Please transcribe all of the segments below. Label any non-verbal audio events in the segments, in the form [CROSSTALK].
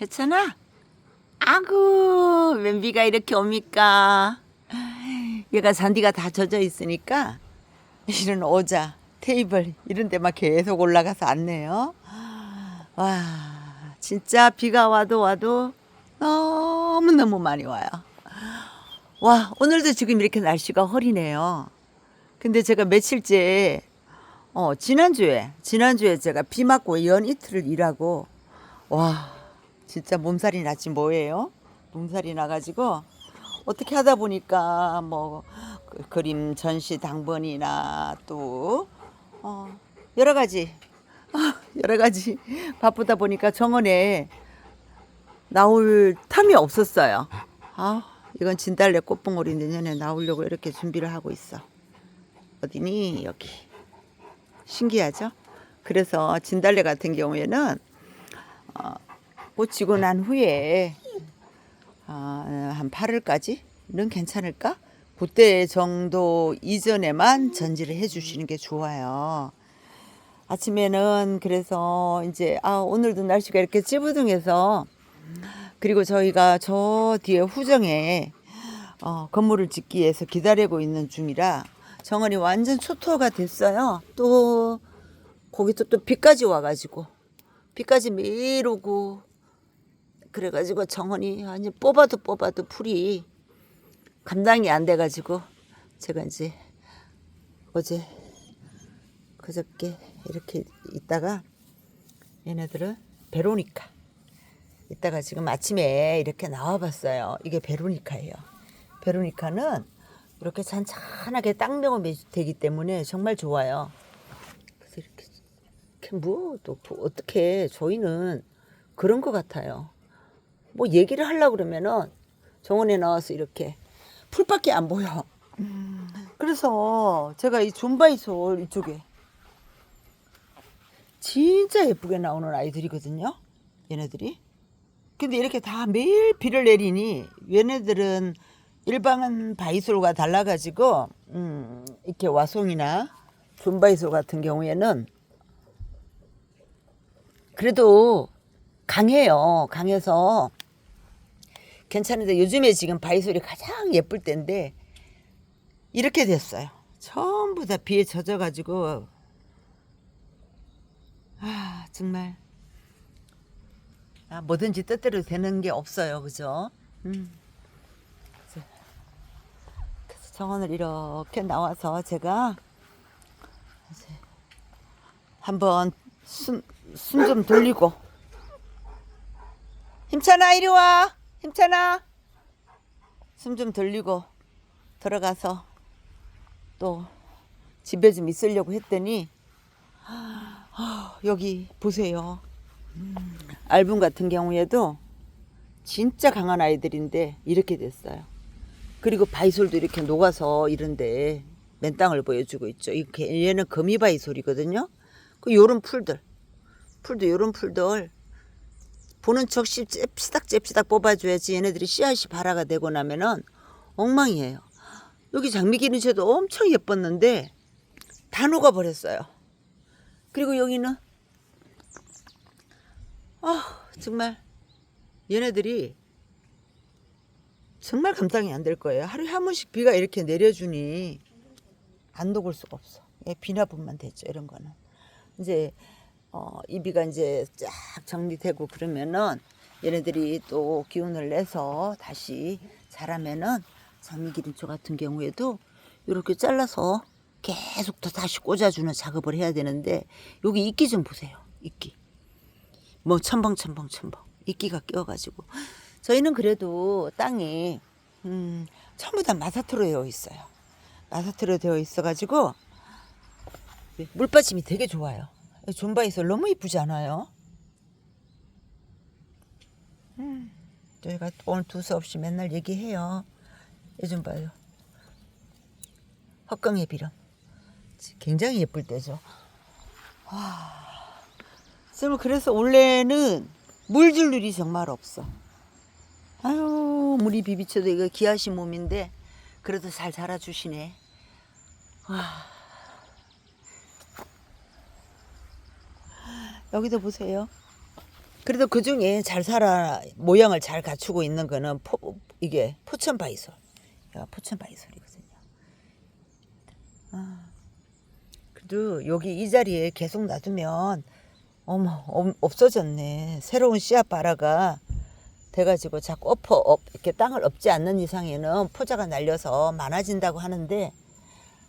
혜천아? 아구, 웬 비가 이렇게 옵니까? 얘가 잔디가 다 젖어 있으니까 이런 의자, 테이블 이런 데만 계속 올라가서 앉네요. 와, 진짜 비가 와도 와도 너무 너무 많이 와요. 와, 오늘도 지금 이렇게 날씨가 흐리네요. 근데 제가 며칠째 어, 지난주에 지난주에 제가 비 맞고 연 이틀을 일하고 와, 진짜 몸살이 났지 뭐예요? 몸살이 나가지고 어떻게 하다 보니까 뭐 그- 그림 전시 당번이나 또 어, 여러 가지 아, 여러 가지 바쁘다 보니까 정원에 나올 탐이 없었어요. 아, 이건 진달래 꽃봉오리 내년에 나오려고 이렇게 준비를 하고 있어. 어디니 여기 신기하죠? 그래서 진달래 같은 경우에는 어, 꽂히고 난 후에 어, 한 8월까지는 괜찮을까? 그때 정도 이전에만 전지를 해주시는 게 좋아요. 아침에는 그래서 이제 아 오늘도 날씨가 이렇게 찌부둥해서 그리고 저희가 저 뒤에 후정에 어, 건물을 짓기 위해서 기다리고 있는 중이라 정원이 완전 초토화가 됐어요. 또 거기서 또 비까지 와가지고 비까지 오고 그래가지고 정원이 완전 뽑아도 뽑아도 풀이 감당이 안 돼가지고 제가 이제 어제 그저께 이렇게 있다가 얘네들은 베로니카 이따가 지금 아침에 이렇게 나와봤어요. 이게 베로니카예요. 베로니카는 이렇게 잔잔하게 땅명이 되기 때문에 정말 좋아요. 그래서 이렇게, 이렇게 뭐또 어떻게 저희는 그런 것 같아요. 뭐 얘기를 하려고 그러면은 정원에 나와서 이렇게 풀밖에 안 보여. 그래서 제가 이 존바이 솔 이쪽에 진짜 예쁘게 나오는 아이들이거든요. 얘네들이. 근데 이렇게 다 매일 비를 내리니 얘네들은 일반 바이솔과 달라가지고 음, 이렇게 와송이나 존바이솔 같은 경우에는 그래도 강해요. 강해서 괜찮은데 요즘에 지금 바이솔이 가장 예쁠 때인데 이렇게 됐어요. 전부 다 비에 젖어가지고 아 정말 아, 뭐든지 뜻대로 되는 게 없어요, 그죠? 음. 그래서- 정원을 이렇게 나와서 제가 한번 숨 숨 좀 돌리고 힘찬아 이리 와 힘찬아 숨좀 돌리고 들어가서 또 집에 좀 있으려고 했더니 아, 여기 보세요. 알분 같은 경우에도 진짜 강한 아이들인데 이렇게 됐어요. 그리고 바이솔도 이렇게 녹아서 이런데 맨땅을 보여주고 있죠. 이렇게 얘는 거미 바이솔이거든요. 그 요런 풀들, 풀도 요런 풀들 보는 척 씨- 잽시닥 뽑아줘야지 얘네들이 씨앗이 발화가 되고 나면은 엉망이에요. 여기 장미기는 저도 엄청 예뻤는데 다 녹아버렸어요. 그리고 여기는 아 정말 얘네들이 정말 감당이 안 될 거예요. 하루에 한 번씩 비가 이렇게 내려주니 안 녹을 수가 없어. 예, 비나분만 됐죠 이런 거는. 이제 어, 이 비가 이제 쫙 정리되고 그러면은 얘네들이 또 기운을 내서 다시 자라면은 장미기린초 같은 경우에도 이렇게 잘라서 계속 더 다시 꽂아주는 작업을 해야 되는데 여기 이끼 좀 보세요. 이끼. 뭐 첨벙 첨벙 첨벙 이끼가 끼어가지고 저희는 그래도 땅이 음, 전부 다 마사토로 되어 있어요. 마사토로 되어 있어가지고 물받침이 되게 좋아요. 존바이솔 너무 이쁘지 않아요? 음, 저희가 오늘 두서 없이 맨날 얘기해요. 요즘 봐요. 헛강의 비름. 굉장히 예쁠 때죠. 쌤은 그래서 원래는 물줄 일이 정말 없어. 아유 물이 비비쳐도 이거 귀하신 몸인데 그래도 잘 자라주시네. 와. 여기도 보세요. 그래도 그 중에 잘 살아 모양을 잘 갖추고 있는 거는 포, 이게 포천 바이솔. 얘가 포천 바이솔이거든요. 아, 그래도 여기 이 자리에 계속 놔두면 어머 없- 없어졌네. 새로운 씨앗 발화가 돼가지고 자꾸 엎어 엎, 이렇게 땅을 엎지 않는 이상에는 포자가 날려서 많아진다고 하는데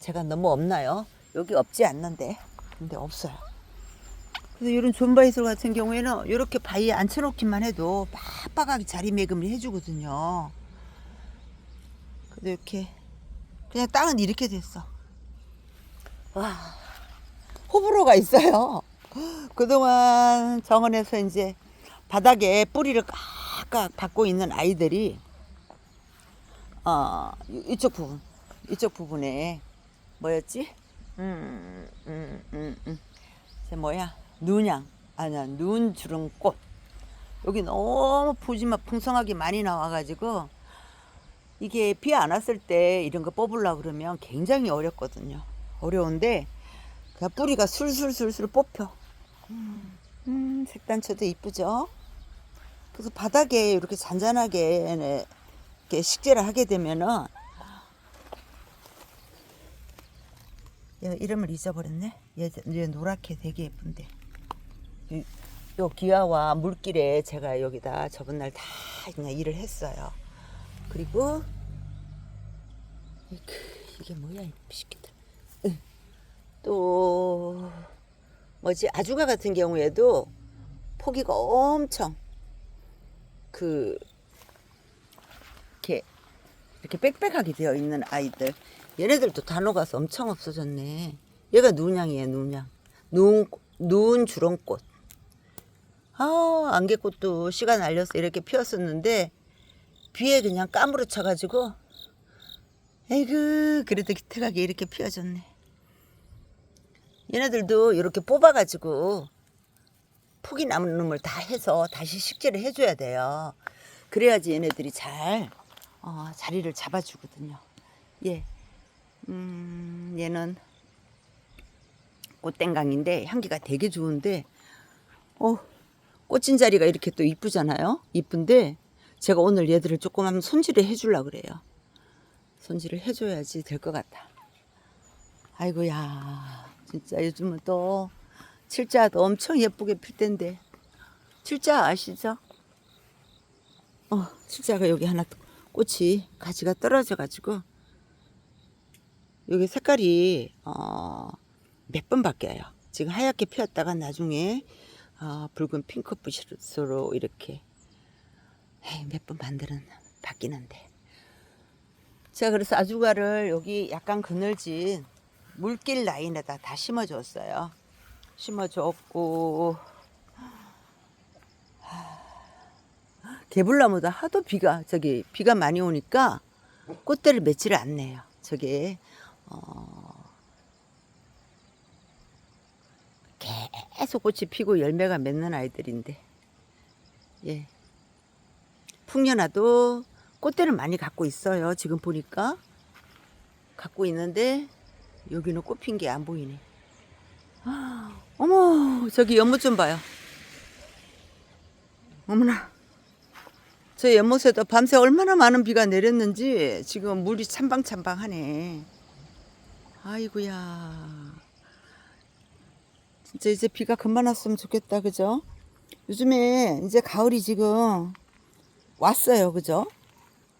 제가 너무 없나요? 여기 없지 않는데 근데 없어요. 그래서 이런 존바이솔 같은 경우에는 이렇게 바위에 앉혀놓기만 해도 빡빡하게 자리매김을 해주거든요. 근데 이렇게 그냥 땅은 이렇게 됐어. 와 호불호가 있어요. 그동안 정원에서 이제 바닥에 뿌리를 깍깍 받고 있는 아이들이 어 이- 이쪽 부분 이쪽 부분에 뭐였지? 음, 음, 음, 음. 제 뭐야? 눈양 아니야 눈 주름 꽃 여기 너무 푸짐한 풍성하게 많이 나와가지고 이게 비 안 왔을 때 이런 거 뽑으려 그러면 굉장히 어렵거든요. 어려운데 그 뿌리가 술술술술 뽑혀. 음, 색단초도 이쁘죠? 그래서 바닥에 이렇게 잔잔하게 네, 이렇게 식재를 하게 되면은 얘 이름을 잊어버렸네. 얘, 얘 노랗게 되게 예쁜데. 이- 요 기아와 물길에 제가 여기다 저번 날 다 그냥 일을 했어요. 그리고 이게 뭐야. 응. 또 뭐지 아주가 같은 경우에도 포기가 엄청 그 이렇게 이렇게 빽빽하게 되어 있는 아이들 얘네들도 다 녹아서 엄청 없어졌네 얘가 눈양이에요 눈양 눈, 눈 주렁꽃 아 안개꽃도 씨가 날려서 이렇게 피었었는데 비에 그냥 까무러 쳐 가지고 에이그 그래도 기특하게 이렇게 피어졌네 얘네들도 이렇게 뽑아 가지고 폭이 남은 놈을 다 해서 다시 식재를 해줘야 돼요. 그래야지 얘네들이 잘 어, 자리를 잡아주거든요. 예, 음, 얘는 꽃땡강인데 향기가 되게 좋은데, 어, 꽂힌 자리가 이렇게 또 이쁘잖아요. 이쁜데 제가 오늘 얘들을 조금 한번 손질을 해주려 그래요. 손질을 해줘야지 될 것 같아. 아이고야, 진짜 요즘은 또 칠자도 엄청 예쁘게 필 텐데. 칠자 아시죠? 어, 칠자가 여기 하나 꽃이 가지가 떨어져 가지고 여기 색깔이 어, 몇 번 바뀌어요. 지금 하얗게 피었다가 나중에 어, 붉은 핑크빛으로 이렇게 몇 번 만들은 바뀌는데. 제가 그래서 아주가를 여기 약간 그늘진 물길 라인에다 다 심어줬어요. 심어줬고 개불나무도 하도 비가 저기 비가 많이 오니까 꽃대를 맺지를 않네요. 저게 어 계속 꽃이 피고 열매가 맺는 아이들인데 예 풍년아도 꽃대를 많이 갖고 있어요. 지금 보니까 갖고 있는데 여기는 꽃 핀 게 안 보이네. [GASPS] 어머 저기 연못 좀 봐요. 어머나 저 연못에도 밤새 얼마나 많은 비가 내렸는지 지금 물이 찬방찬방하네. 아이고야. 진짜 이제 비가 그만 왔으면 좋겠다, 그죠? 요즘에 이제 가을이 지금 왔어요, 그죠?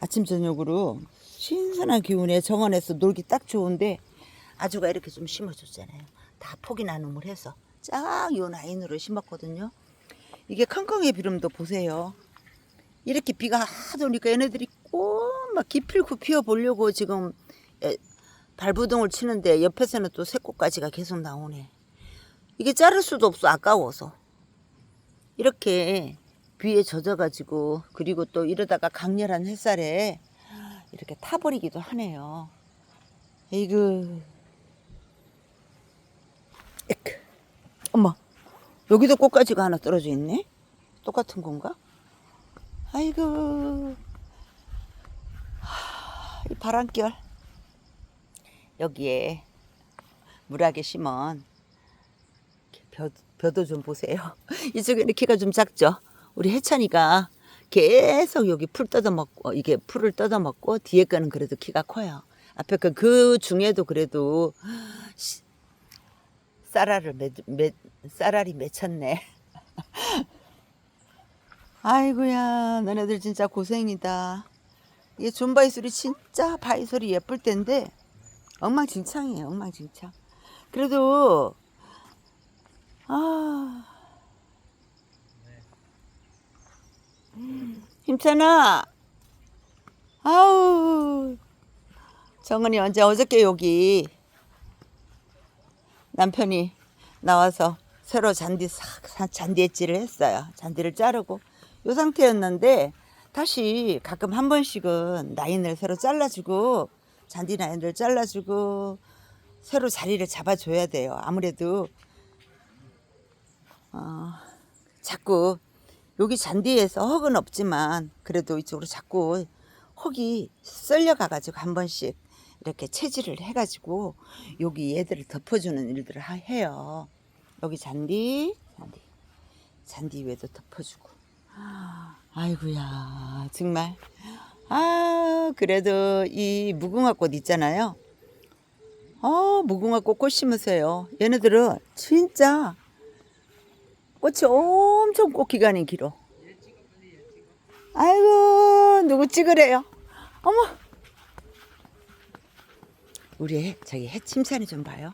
아침 저녁으로 신선한 기운에 정원에서 놀기 딱 좋은데 아주가 이렇게 좀 심어줬잖아요. 다 폭이 나눔을 해서 쫙요 라인으로 심었거든요. 이게 컹컹의 비름도 보세요. 이렇게 비가 하도 오니까 얘네들이 꼭 막 기필코 피워 보려고 지금 에, 발부동을 치는데 옆에서는 또 새꽃가지가 계속 나오네. 이게 자를 수도 없어 아까워서. 이렇게 비에 젖어가지고 그리고 또 이러다가 강렬한 햇살에 이렇게 타버리기도 하네요. 에이그. 에크. 엄마, 여기도 꽃가지가 하나 떨어져 있네? 똑같은 건가? 아이고. 하, 이 바람결. 여기에 물하게 심은 벼, 벼도 좀 보세요. [LAUGHS] 이쪽에는 키가 좀 작죠. 우리 해찬이가 계속 여기 풀 뜯어먹고 이게 풀을 뜯어먹고 뒤에 거는 그래도 키가 커요. 앞에 거 그 중에도 그래도 시- 쌀알을 맺, 맺, 쌀알이 맺혔네. [LAUGHS] 아이고야 너네들 진짜 고생이다. 이게 존바이솔이 진짜 바이솔이 예쁠 텐데 엉망진창이에요 엉망진창. 그래도 아. 힘찬아. 아우. 정은이 언제 어저께 여기? 남편이 나와서 새로 잔디 싹 사- 잔디 엣지를 했어요. 잔디를 자르고. 요 상태였는데 다시 가끔 한 번씩은 라인을 새로 잘라주고 잔디 라인을 잘라주고 새로 자리를 잡아줘야 돼요. 아무래도 어, 자꾸 여기 잔디에서 흙은 없지만 그래도 이쪽으로 자꾸 흙이 썰려가 가지고 한 번씩 이렇게 체질을 해 가지고 여기 얘들을 덮어주는 일들을 하- 해요. 여기 잔디, 잔디, 잔디 위에도 덮어주고. 아이고야 정말. 아 그래도 이 무궁화 꽃 있잖아요. 어 무궁화 꽃 꽃 심으세요. 얘네들은 진짜 꽃이 엄청 꽃 기간이 길어. 아이고 누구 찍으래요? 어머. 우리 해, 저기 해 칭찬이 좀 봐요.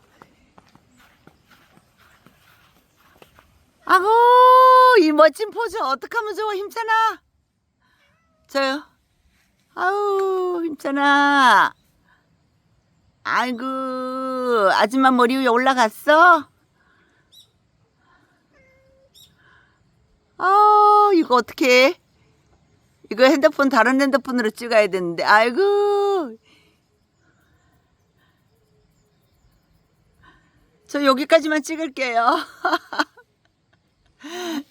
아고 이 멋진 포즈 어떡하면 좋아 힘찬아. 저요. 아우 힘찬아. 아이고 아줌마 머리 위에 올라갔어? 아 이거 어떻게 이거 핸드폰 다른 핸드폰으로 찍어야 되는데. 아이고. 저 여기까지만 찍을게요 [LAUGHS]